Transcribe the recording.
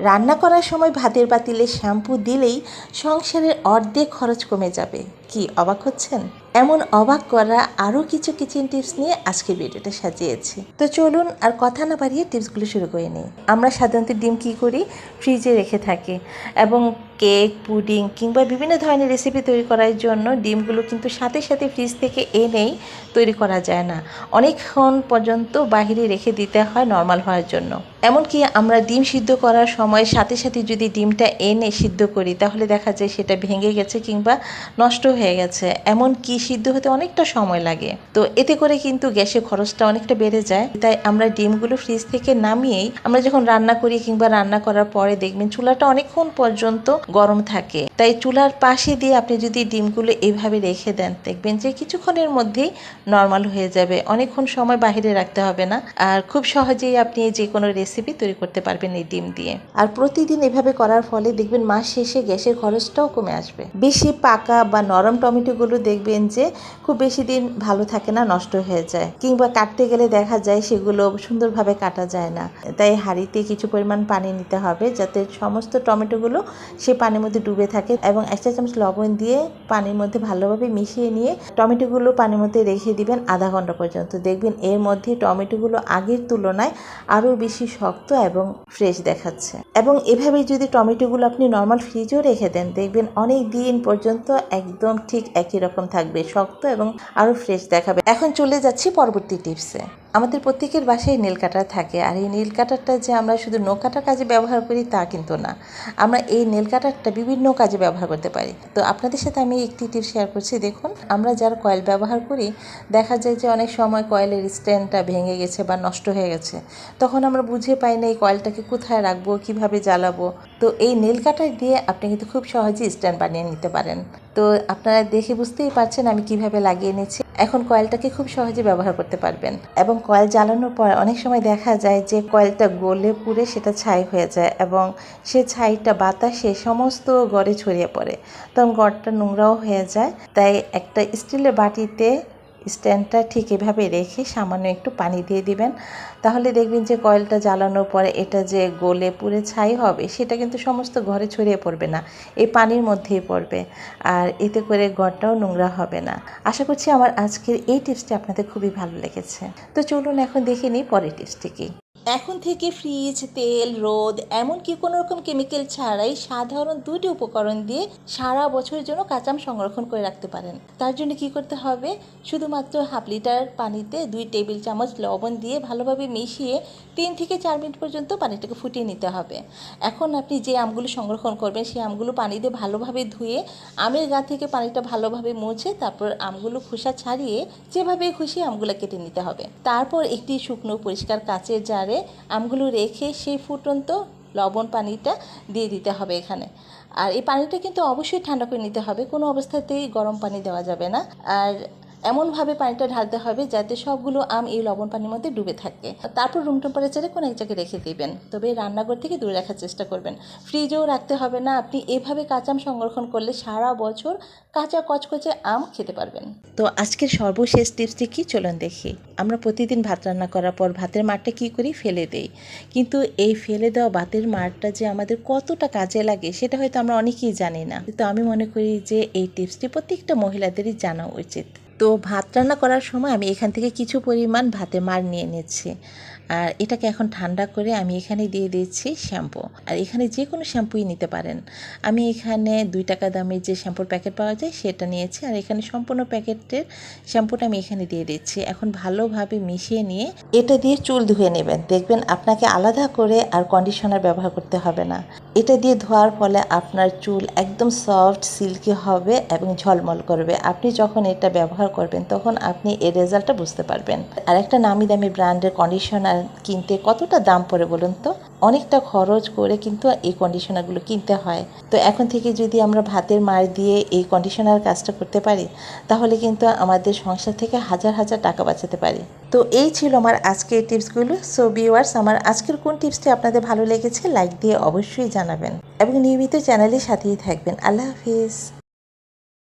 রান্না করার সময় ভাতের পাতিলে শ্যাম্পু দিলেই সংসারের অর্ধেক খরচ কমে যাবে। কি অবাক হচ্ছেন? এমন অবাক করা আরও কিছু কিচেন টিপস নিয়ে আজকের ভিডিওটা সাজিয়েছি। তো চলুন আর কথা না বাড়িয়ে টিপসগুলো শুরু করে নিই। আমরা সাধারণত ডিম কী করি? ফ্রিজে রেখে থাকি। এবং কেক পুডিং কিংবা বিভিন্ন ধরনের রেসিপি তৈরি করার জন্য ডিমগুলো কিন্তু সাথে সাথে ফ্রিজ থেকে এনেই তৈরি করা যায় না। অনেকক্ষণ পর্যন্ত বাহিরে রেখে দিতে হয় নর্মাল হওয়ার জন্য। এমনকি আমরা ডিম সিদ্ধ করার সময় সাথে সাথে যদি ডিমটা এনে সিদ্ধ করি, তাহলে দেখা যায় সেটা ভেঙে গেছে কিংবা নষ্ট হয়ে গেছে। এমন কি সিদ্ধ হতে অনেকটা সময় লাগে। তো এতে করে কিন্তু গ্যাসের খরচটা অনেকটা বেড়ে যায়। তাই আমরা ডিমগুলো ফ্রিজ থেকে নামিয়েই আমরা যখন রান্না করি কিংবা রান্না করার পরে দেখবেন চুলাটা অনেকক্ষণ পর্যন্ত গরম থাকে। তাই চুলার পাশে দিয়ে আপনি যদি ডিমগুলো এইভাবে রেখে দেন, দেখবেন যে কিছুক্ষণের মধ্যেই নর্মাল হয়ে যাবে। অনেকক্ষণ সময় বাইরে রাখতে হবে না। আর খুব সহজেই আপনি যে কোনো রেসিপি তৈরি করতে পারবেন এই ডিম দিয়ে। আর প্রতিদিন এভাবে করার ফলে দেখবেন মাস শেষে গ্যাসের খরচটাও কমে আসবে। বেশি পাকা বা নরম টমেটোগুলো দেখবেন যে খুব বেশি দিন ভালো থাকে না, নষ্ট হয়ে যায়। কিংবা কাটতে গেলে দেখা যায় সেগুলো সুন্দরভাবে কাটা যায় না। তাই হাঁড়িতে কিছু পরিমাণ পানি নিতে হবে যাতে সমস্ত টমেটোগুলো সে পানির মধ্যে ডুবে থাকে এবং এক চা চামচ লবণ দিয়ে পানির মধ্যে ভালোভাবে মিশিয়ে নিয়ে টমেটোগুলো পানির মধ্যে রেখে দিবেন আধা ঘণ্টা পর্যন্ত। দেখবেন এর মধ্যে টমেটোগুলো আগের তুলনায় আরও বেশি শক্ত এবং ফ্রেশ দেখাচ্ছে। এবং এভাবে যদি টমেটোগুলো আপনি নর্মাল ফ্রিজেও রেখে দেন, দেখবেন অনেক দিন পর্যন্ত একদম ঠিক একই রকম থাকবে, শক্ত এবং আরও ফ্রেশ দেখাবে। এখন চলে যাচ্ছি পরবর্তী টিপসে আমাদের প্রত্যেকের বাসায় নীল কাটার থাকে আর এই নীল কাটারটা যে আমরা শুধু নখ কাটার কাজে ব্যবহার করি তা কিন্তু না। আমরা এই নীল কাটারটা বিভিন্ন কাজে ব্যবহার করতে পারি। তো আপনাদের সাথে আমি একটি টিপস শেয়ার করছি। দেখুন, আমরা যারা কয়েল ব্যবহার করি, দেখা যায় যে অনেক সময় কয়েলের স্ট্যান্ডটা ভেঙে গেছে বা নষ্ট হয়ে গেছে। তখন আমরা বুঝে পাই না এই কয়েলটাকে কোথায় রাখব, কীভাবে জ্বালাবো। তো এই নীল কাটার দিয়ে আপনি কিন্তু খুব সহজেই স্ট্যান্ড বানিয়ে নিতে পারেন। তো আপনারা দেখে বুঝতেই পারছেন আমি কীভাবে লাগিয়ে নিচ্ছি। এখন কয়েলটাকে খুব সহজে ব্যবহার করতে পারবেন। এবং কয়েল জ্বালানোর পর অনেক সময় দেখা যায় যে কয়েলটা গলে পুড়ে সেটা ছাই হয়ে যায় এবং সে ছাইটা বাতাসে সমস্ত গড়ে ছড়িয়ে পড়ে। তখন গড়টা নোংরাও হয়ে যায়। তাই একটা স্টিলের বাটিতে স্ট্যান্ডটা ঠিক এভাবে রেখে সামান্য একটু পানি দিয়ে দিবেন। তাহলে দেখবেন যে কয়েলটা জ্বালানোর পরে এটা যে গোলে পুড়ে ছাই হবে, সেটা কিন্তু সমস্ত ঘরে ছড়িয়ে পড়বে না। এই পানির মধ্যেই পড়বে। আর এতে করে ঘরটাও নোংরা হবে না। আশা করছি আমার আজকের এই টিপসটি আপনাদের খুবই ভালো লেগেছে। তো চলুন এখন দেখে নিই পরের টিপসটি কি। এখন থেকে ফ্রিজ তেল, রোদ, এমনকি কোনো রকম কেমিক্যাল ছাড়াই সাধারণ দুটি উপকরণ দিয়ে সারা বছরের জন্য কাঁচাম সংরক্ষণ করে রাখতে পারেন। তার জন্য কি করতে হবে? শুধুমাত্র হাফ লিটার পানিতে দুই টেবিল চামচ লবণ দিয়ে ভালোভাবে মিশিয়ে তিন থেকে চার মিনিট পর্যন্ত পানিটাকে ফুটিয়ে নিতে হবে। এখন আপনি যে আমগুলো সংরক্ষণ করবেন, সেই আমগুলো পানি দিয়ে ভালোভাবে ধুয়ে আমের গা থেকে পানিটা ভালোভাবে মুছে তারপর আমগুলো খোসা ছাড়িয়ে যেভাবে খুশি আমগুলো কেটে নিতে হবে। তারপর একটি শুকনো পরিষ্কার কাঁচের জারে আমগুলো রেখে সেই ফুটন্ত লবণ পানিটা দিয়ে দিতে হবে এখানে। আর এই পানিটা কিন্তু অবশ্যই ঠান্ডা করে নিতে হবে। কোনো অবস্থাতেই গরম পানি দেওয়া যাবে না। আর এমনভাবে পানিটা ঢালতে হবে যাতে সবগুলো আম এই লবণ পানির মধ্যে ডুবে থাকে। তারপর রুম টেম্পারেচারে কোনো এক জায়গায় রেখে দিবেন। তবে রান্নাঘর থেকে দূরে রাখার চেষ্টা করবেন। ফ্রিজেও রাখতে হবে না। আপনি এভাবে কাঁচা আম সংরক্ষণ করলে সারা বছর কাঁচা কচকচে আম খেতে পারবেন। তো আজকের সর্বশেষ টিপসটি কি চলুন দেখি। আমরা প্রতিদিন ভাত রান্না করার পর ভাতের মারটা কি করি? ফেলে দেই। কিন্তু এই ফেলে দেওয়া ভাতের মারটা যে আমাদের কতটা কাজে লাগে সেটা হয়তো আমরা অনেকেই জানি না। তো আমি মনে করি যে এই টিপসটি প্রত্যেকটা মহিলাদেরই জানা উচিত। তো ভাত রান্না করার সময় আমি এখান থেকে কিছু পরিমাণ ভাতে মার নিয়ে নিচ্ছি। আর এটাকে এখন ঠান্ডা করে আমি এখানে দিয়ে দিচ্ছি শ্যাম্পু। আর এখানে যে কোনো শ্যাম্পুই নিতে পারেন। আমি এখানে দুই টাকা দামের যে শ্যাম্পুর প্যাকেট পাওয়া যায় সেটা নিয়েছি। আর এখানে সম্পূর্ণ প্যাকেটের শ্যাম্পুটা আমি এখানে দিয়ে দিচ্ছি। এখন ভালোভাবে মিশিয়ে নিয়ে এটা দিয়ে চুল ধুয়ে নেবেন। দেখবেন আপনাকে আলাদা করে আর কন্ডিশনার ব্যবহার করতে হবে না। এটা দিয়ে ধোয়ার ফলে আপনার চুল একদম সফট সিল্কি হবে এবং ঝলমল করবে। আপনি যখন এটা ব্যবহার করবেন, তখন আপনি এর রেজাল্টটা বুঝতে পারবেন। আর একটা নামি দামি ব্র্যান্ডের কন্ডিশনার কিনতে কতটা দাম পড়ে বলুন তো? অনেকটা খরচ করে কিন্তু এই কন্ডিশনারগুলো কিনতে হয়। তো এখন থেকে যদি আমরা ভাতের মার দিয়ে এই কন্ডিশনার কাজটা করতে পারি, তাহলে কিন্তু আমাদের সংসার থেকে হাজার হাজার টাকা বাঁচাতে পারি। তো এই ছিল আমার আজকের টিপসগুলো। সো ভিউয়ার্স আমার আজকের কোন টিপসটি আপনাদের ভালো লেগেছে লাইক দিয়ে অবশ্যই জানাবেন। এবং নিয়মিত চ্যানেলের সাথেই থাকবেন। আল্লাহ হাফিজ।